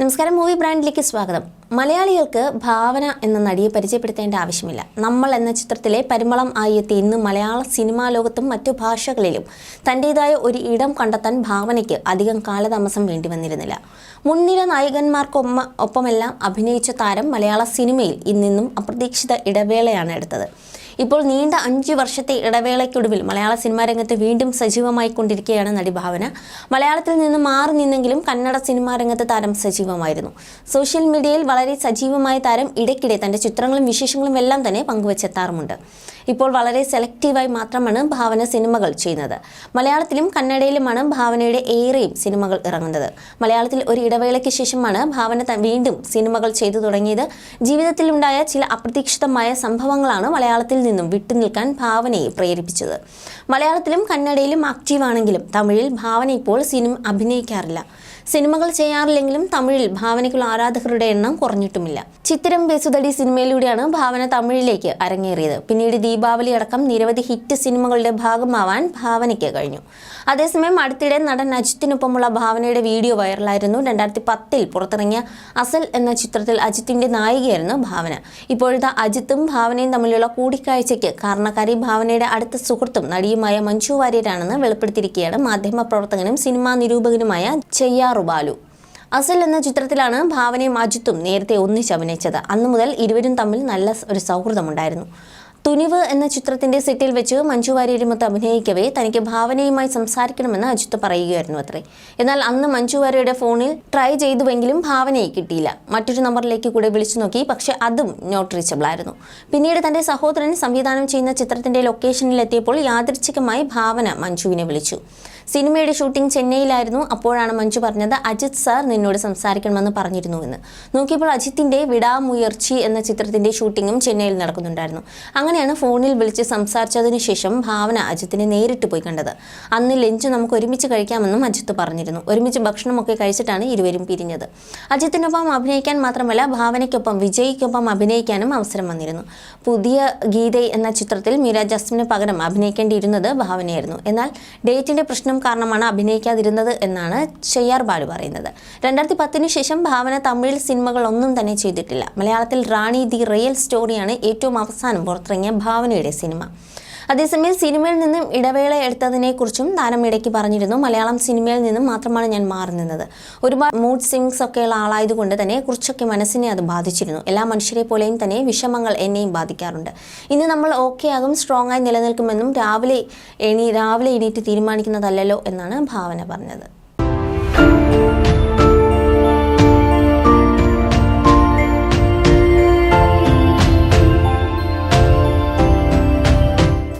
നമസ്കാരം മൂവി ബ്രാൻഡിലേക്ക് സ്വാഗതം. മലയാളികൾക്ക് ഭാവന എന്ന നടിയെ പരിചയപ്പെടുത്തേണ്ട ആവശ്യമില്ല. നമ്മൾ എന്ന ചിത്രത്തിലെ പരിമളം ആയി എത്തി ഇന്ന് മലയാള സിനിമാ ലോകത്തും മറ്റു ഭാഷകളിലും തന്റെതായ ഒരു ഇടം കണ്ടെത്താൻ ഭാവനയ്ക്ക് അധികം കാലതാമസം വേണ്ടി വന്നിരുന്നില്ല. മുൻനിര നായകന്മാർക്കൊമ്മ ഒപ്പമെല്ലാം അഭിനയിച്ച താരം മലയാള സിനിമയിൽ ഇന്നിന്നും അപ്രതീക്ഷിത ഇടവേളയാണ് എടുത്തത്. ഇപ്പോൾ നീണ്ട അഞ്ച് വർഷത്തെ ഇടവേളയ്ക്കൊടുവിൽ മലയാള സിനിമാ രംഗത്ത് വീണ്ടും സജീവമായി കൊണ്ടിരിക്കുകയാണ് നടി ഭാവന. മലയാളത്തിൽ നിന്ന് മാറി നിന്നെങ്കിലും കന്നഡ സിനിമാ രംഗത്ത് താരം സജീവമായിരുന്നു. സോഷ്യൽ മീഡിയയിൽ വളരെ സജീവമായ താരം ഇടയ്ക്കിടെ തന്റെ ചിത്രങ്ങളും വിശേഷങ്ങളും എല്ലാം തന്നെ പങ്കുവച്ചെത്താറുമുണ്ട്. ഇപ്പോൾ വളരെ സെലക്റ്റീവായി മാത്രമാണ് ഭാവന സിനിമകൾ ചെയ്യുന്നത്. മലയാളത്തിലും കന്നഡയിലുമാണ് ഭാവനയുടെ ഏറെയും സിനിമകൾ ഇറങ്ങുന്നത്. മലയാളത്തിൽ ഒരു ഇടവേളയ്ക്ക് ശേഷമാണ് ഭാവന വീണ്ടും സിനിമകൾ ചെയ്തു തുടങ്ങിയത്. ജീവിതത്തിലുണ്ടായ ചില അപ്രതീക്ഷിതമായ സംഭവങ്ങളാണ് മലയാളത്തിൽ നിന്നും വിട്ടുനിൽക്കാൻ ഭാവനയെ പ്രേരിപ്പിച്ചത്. മലയാളത്തിലും കന്നഡയിലും ആക്റ്റീവാണെങ്കിലും തമിഴിൽ ഭാവന ഇപ്പോൾ സിനിമ അഭിനയിക്കാറില്ല. സിനിമകൾ ചെയ്യാറില്ലെങ്കിലും തമിഴിൽ ഭാവനയ്ക്കുള്ള ആരാധകരുടെ എണ്ണം കുറഞ്ഞിട്ടുമില്ല. ചിത്തിരം ബേസുതടി സിനിമയിലൂടെയാണ് ഭാവന തമിഴിലേക്ക് അരങ്ങേറിയത്. പിന്നീട് ദീപാവലി അടക്കം നിരവധി ഹിറ്റ് സിനിമകളുടെ ഭാഗമാവാൻ ഭാവനയ്ക്ക് കഴിഞ്ഞു. അതേസമയം അടുത്തിടെ നടൻ അജിത്തിനൊപ്പമുള്ള ഭാവനയുടെ വീഡിയോ വൈറലായിരുന്നു. രണ്ടായിരത്തി പത്തിൽ പുറത്തിറങ്ങിയ അസൽ എന്ന ചിത്രത്തിൽ അജിത്തിന്റെ നായികയായിരുന്നു ഭാവന. ഇപ്പോഴത്തെ അജിത്തും ഭാവനയും തമ്മിലുള്ള കൂടിക്കാഴ്ചയ്ക്ക് കാരണക്കാരി ഭാവനയുടെ അടുത്ത സുഹൃത്തും നടിയുമായ മഞ്ജു വാര്യരാണെന്ന് വെളിപ്പെടുത്തിയിരിക്കുകയാണ് മാധ്യമപ്രവർത്തകനും സിനിമാ നിരൂപകനുമായ ചെയ്യാറു ബാലു. അസൽ എന്ന ചിത്രത്തിലാണ് ഭാവനയും അജിത്തും നേരത്തെ ഒന്നിച്ച് അഭിനയിച്ചത്. അന്നു മുതൽ ഇരുവരും തമ്മിൽ നല്ല ഒരു സൗഹൃദമുണ്ടായിരുന്നു. തുനിവ് എന്ന ചിത്രത്തിന്റെ സെറ്റിൽ വെച്ച് മഞ്ജു വാര്യരുമൊത്ത് അഭിനയിക്കവേ തനിക്ക് ഭാവനയുമായി സംസാരിക്കണമെന്ന് അജിത്ത് പറയുകയായിരുന്നു അത്രേ. എന്നാൽ അന്ന് മഞ്ജു വാര്യയുടെ ഫോണിൽ ട്രൈ ചെയ്തുവെങ്കിലും ഭാവനയെ കിട്ടിയില്ല. മറ്റൊരു നമ്പറിലേക്ക് കൂടെ വിളിച്ചു നോക്കി പക്ഷെ അതും നോട്ട് റീച്ചബിൾ ആയിരുന്നു. പിന്നീട് തന്റെ സഹോദരൻ സംവിധാനം ചെയ്യുന്ന ചിത്രത്തിന്റെ ലൊക്കേഷനിലെത്തിയപ്പോൾ യാദൃച്ഛികമായി ഭാവന മഞ്ജുവിനെ വിളിച്ചു. സിനിമയുടെ ഷൂട്ടിംഗ് ചെന്നൈയിലായിരുന്നു. അപ്പോഴാണ് മഞ്ജു പറഞ്ഞത് അജിത് സാർ നിന്നോട് സംസാരിക്കണമെന്ന് പറഞ്ഞിരുന്നു എന്ന് നോക്കിയപ്പോൾ അജിത്തിന്റെ വിടാമുയർച്ചി എന്ന ചിത്രത്തിന്റെ ഷൂട്ടിങ്ങും ചെന്നൈയിൽ നടക്കുന്നുണ്ടായിരുന്നു. അങ്ങനെയാണ് ഫോണിൽ വിളിച്ച് സംസാരിച്ചതിന് ശേഷം ഭാവന അജിത്തിനെ നേരിട്ട് പോയി കണ്ടത്. അന്ന് ലഞ്ച് നമുക്ക് ഒരുമിച്ച് കഴിക്കാമെന്നും അജിത്ത് പറഞ്ഞിരുന്നു. ഒരുമിച്ച് ഭക്ഷണമൊക്കെ കഴിച്ചിട്ടാണ് ഇരുവരും പിരിഞ്ഞത്. അജിത്തിനൊപ്പം അഭിനയിക്കാൻ മാത്രമല്ല ഭാവനയ്ക്കൊപ്പം വിജയ്ക്കൊപ്പം അഭിനയിക്കാനും അവസരം വന്നിരുന്നു. പുതിയ ഗീത എന്ന ചിത്രത്തിൽ മീര ജസ്മിന് പകരം അഭിനയിക്കേണ്ടിയിരുന്നത് ഭാവനയായിരുന്നു. എന്നാൽ ഡേറ്റിന്റെ പ്രശ്നം കാരണമാണ് അഭിനയിക്കാതിരുന്നത് എന്നാണ് ചെയ്യാർ ബാലു പറയുന്നത്. രണ്ടായിരത്തി പത്തിന് ശേഷം ഭാവന തമിഴ് സിനിമകളൊന്നും തന്നെ ചെയ്തിട്ടില്ല. മലയാളത്തിൽ റാണി ദി റിയൽ സ്റ്റോറിയാണ് ഏറ്റവും അവസാനം പുറത്തിറങ്ങിയ ഭാവനയുടെ സിനിമ. അതേസമയം സിനിമയിൽ നിന്നും ഇടവേള എടുത്തതിനെക്കുറിച്ചും താരം ഇടയ്ക്ക് പറഞ്ഞിരുന്നു. മലയാളം സിനിമയിൽ നിന്നും മാത്രമാണ് ഞാൻ മാറി നിന്നത്. ഒരുപാട് മൂഡ് സ്വിങ്സ് ഒക്കെയുള്ള ആളായതുകൊണ്ട് തന്നെ കുറച്ചൊക്കെ മനസ്സിനെ അത് ബാധിച്ചിരുന്നു. എല്ലാ മനുഷ്യരെ പോലെയും തന്നെ വിഷമങ്ങൾ എന്നെയും ബാധിക്കാറുണ്ട്. ഇന്ന് നമ്മൾ ഓക്കെ ആകും സ്ട്രോങ് ആയി നിലനിൽക്കുമെന്നും രാവിലെ എണീ രാവിലെ എണീറ്റ് തീരുമാനിക്കുന്നതല്ലല്ലോ എന്നാണ് ഭാവന പറഞ്ഞത്.